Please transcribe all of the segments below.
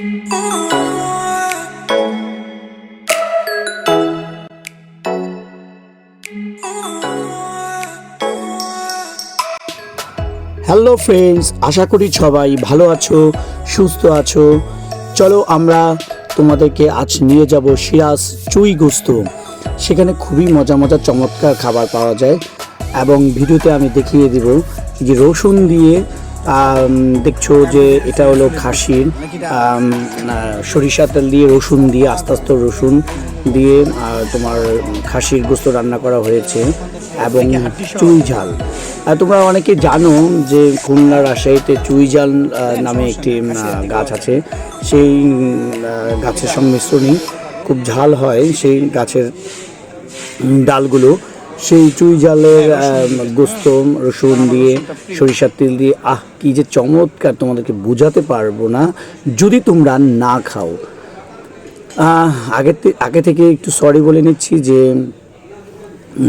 Hello friends আশা করি সবাই ভালো আছো, সুস্থ আছো। চলো আমরা তোমাদেরকে আজ নিয়ে যাব সিরাজ চুই গোস্ত। সেখানে খুবই মজা মজা, চমৎকার খাবার পাওয়া যায়। এবং ভিডিওতে আমি দেখিয়ে দিব যে রসুন দিয়ে দেখছ যে এটা হলো খাসির সরিষা তেল দিয়ে রসুন দিয়ে আস্তে আস্তে রসুন দিয়ে তোমার খাসির গোস্ত রান্না করা হয়েছে এবং চুই ঝাল। আর তোমরা অনেকে জানো যে খুলনা রাজশাহীতে চুই ঝাল নামে একটি গাছ আছে। সেই গাছের সংমিশ্রণই খুব ঝাল হয় সেই গাছের ডালগুলো। সেই চুই জালের গোস্ত রসুন দিয়ে সরিষার তেল দিয়ে আহ কি যে চমৎকার তোমাদেরকে বোঝাতে পারব না যদি তোমরা না খাও। আগে আগে থেকে একটু সরি বলে নিচ্ছি যে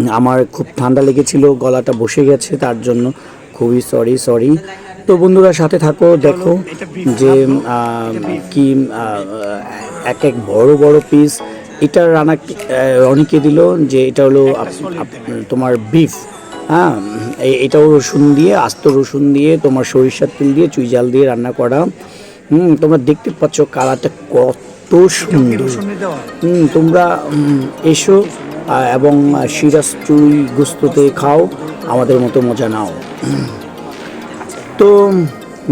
আমার খুব ঠান্ডা লেগেছিল গলাটা বসে গেছে তার জন্য খুবই সরি সরি তো বন্ধুরা সাথে থাকো দেখো যে কি এক এক বড় বড় পিস এটা রানা রনিকে দিল যে এটা হলো তোমার বিফ হ্যাঁ? এটাও রসুন দিয়ে, আস্ত রসুন দিয়ে, তোমার সরিষার তেল দিয়ে, চুই জাল দিয়ে রান্না করা। হুম, তোমরা দেখতে পাচ্ছ কালারটা কত সুন্দর। হুম, তোমরা এসো এবং সিরাজ চুই গুস্ততে খাও, আমাদের মতো মজা নাও। তো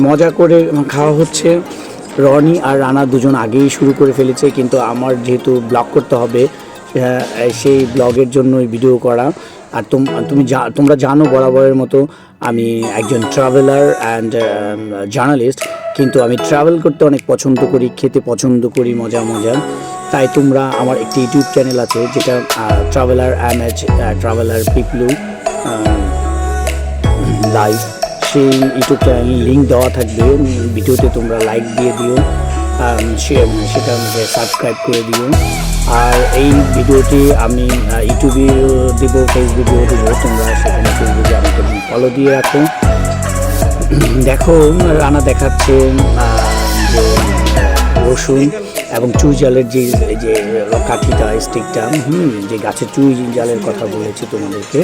মজা করে খাওয়া হচ্ছে। রনি আর রানা দুজন আগেই শুরু করে ফেলেছে, কিন্তু আমার যেহেতু ব্লগ করতে হবে সেই ব্লগের জন্যই ভিডিও করা। আর তোম- জা- তোমরা জানো বরাবরের মতো আমি একজন ট্রাভেলার অ্যান্ড জার্নালিস্ট কিন্তু আমি ট্রাভেল করতে অনেক পছন্দ করি, খেতে পছন্দ করি, মজা মজা। তাই তোমরা আমার একটি ইউটিউব চ্যানেল আছে, যেটা traveller and traveller Piplu live সেই ইউটিউব চ্যানেল লিঙ্ক দেওয়া থাকবে ভিডিওতে তোমরা লাইক দিয়ে দিও সেটা আমাকে সাবস্ক্রাইব করে দিও। আর এই ভিডিওটি আমি আহ, ইউটিউবেও দিব ফেসবুকেও দিব তোমরা সেখানে ফেসবুকে আমাকে ফলো দিয়ে রাখো। দেখো রানা দেখাচ্ছে যে রসুন এবং চুই জালের যে যে কাঠিটা স্টিকটা হুম যে গাছের চুই জালের কথা বলেছি তোমাদেরকে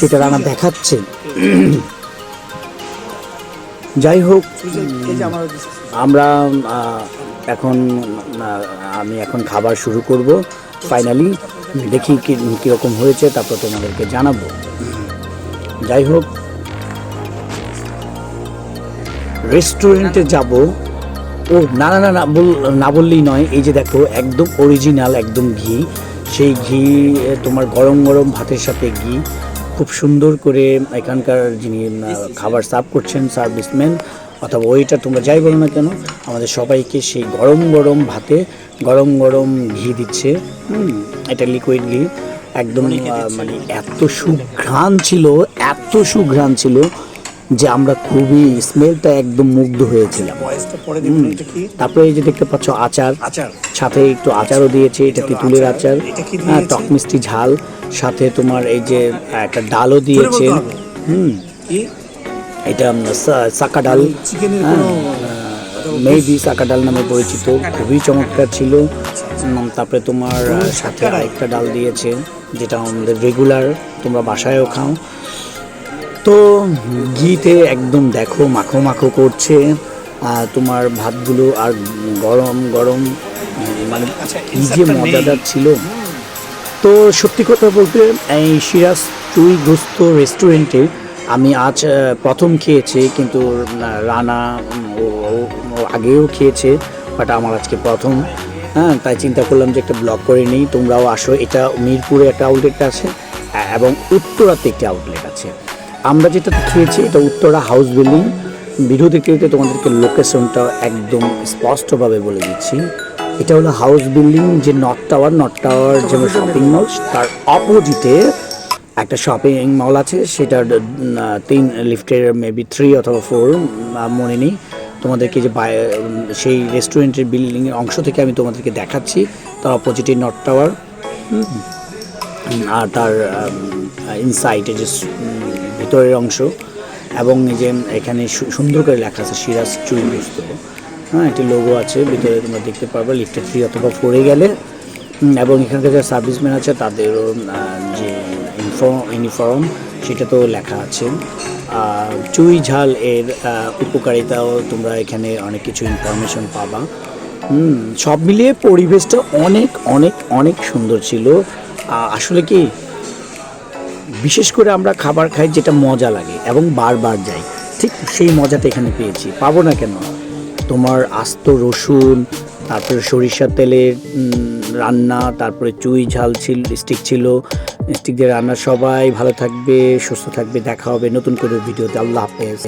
সেটা রানা দেখাচ্ছে। যাই হোক আমরা এখন আমি এখন খাবার শুরু করব ফাইনালি। দেখি কীরকম হয়েছে তারপর তোমাদেরকে জানাব। যাই হোক রেস্টুরেন্টে যাব। ও না না না না বল না বললেই নয় এই যে দেখো একদম অরিজিনাল একদম ঘি। সেই ঘি তোমার গরম গরম ভাতের সাথে ঘি। খুব সুন্দর করে এখানকার যিনি খাবার সার্ভ করছেন সার্ভিসম্যান অথবা ওইটা তোমরা যাই বলো না কেন আমাদের সবাইকে সেই গরম গরম ভাতে গরম গরম ঘি দিচ্ছে। এটা লিকুইড ঘি একদম মানে এত সুঘ্রাণ ছিল এত সুঘ্রাণ ছিল। যে আমরা খুবই স্মেলটা একদম মুগ্ধ হয়েছিলাম। তারপরে এই যে দেখতে পাচ্ছ আচার। সাথে একটু আচারও দিয়েছে এটা তেঁতুলের আচার। হ্যাঁ টক মিষ্টি ঝাল। সাথে তোমার এই যে একটা ডালও দিয়েছে। হুম। এটা সাকা ডাল। চিকেনের হ্যাঁ, সাকা ডাল নামে পরিচিত। খুবই চমৎকার ছিল। তারপরে তোমার সাথে আরেকটা ডাল দিয়েছে যেটা আমাদের রেগুলার তোমরা বাসায়ও খাও। তো ঘিতে একদম দেখো মাখো মাখো করছে। আর তোমার ভাতগুলো আর গরম গরম মানে আচ্ছা, কি যে। মজাদার ছিল। তো সত্যি কথা বলতে এই সিরাজ চুই গোস্ত রেস্টুরেন্টে আমি আজ প্রথম খেয়েছি কিন্তু রানা আগেও খেয়েছে বাট আমার আজকে প্রথম। হ্যাঁ তাই চিন্তা করলাম যে একটা ব্লগ করে নিই। তোমরাও আসো এটা মিরপুরে একটা আউটলেট আছে এবং উত্তরাতে একটি আউটলেট আছে। আমরা যেটা খেয়েছি এটা উত্তরা হাউস বিল্ডিং ভিডিও দেখতে দেখতে তোমাদেরকে লোকেশনটা একদম স্পষ্টভাবে বলে দিচ্ছি। এটা হলো হাউস বিল্ডিং যে নর্থ টাওয়ার নর্থ টাওয়ার যে শপিং মল তার অপোজিটে একটা শপিং মল আছে সেটা তিন লিফটের মেবি থ্রি অথবা ফোর মনে নেই। তোমাদেরকে যে বাই- সেই রেস্টুরেন্টের বিল্ডিংয়ের অংশ থেকে আমি তোমাদেরকে দেখাচ্ছি তার অপোজিটে নর্থ টাওয়ার আর তার ইনসাইটে যে ভিতরের অংশ এবং এই যে এখানে সুন্দর করে লেখা আছে, সিরাজ গোস্ত হ্যাঁ একটি লোগো আছে, ভিতরে তোমরা দেখতে পারবে, লিফটে থ্রি অথবা ফোরে গেলে। এবং এখানকার যে সার্ভিসম্যান আছে, তাদেরও যে ইউনিফর্ম সেটা তো লেখা আছে। চুই ঝাল এর উপকারিতাও তোমরা এখানে অনেক কিছু ইনফরমেশন পাবা। সব মিলিয়ে পরিবেশটা অনেক অনেক অনেক সুন্দর ছিল। আসলে কি, বিশেষ করে আমরা খাবার খাই যেটা মজা লাগে এবং বারবার যাই, ঠিক সেই মজাটা এখানে পেয়েছি। পাবো না কেন? তোমার আস্ত রসুন, তারপরে সরিষার তেলের রান্না, তারপরে চুই ঝাল ছিল স্টিক ছিল স্টিক দিয়ে রান্না, সবাই ভালো থাকবে, সুস্থ থাকবে, দেখা হবে নতুন করে ভিডিওতে। আল্লাহ হাফেজ।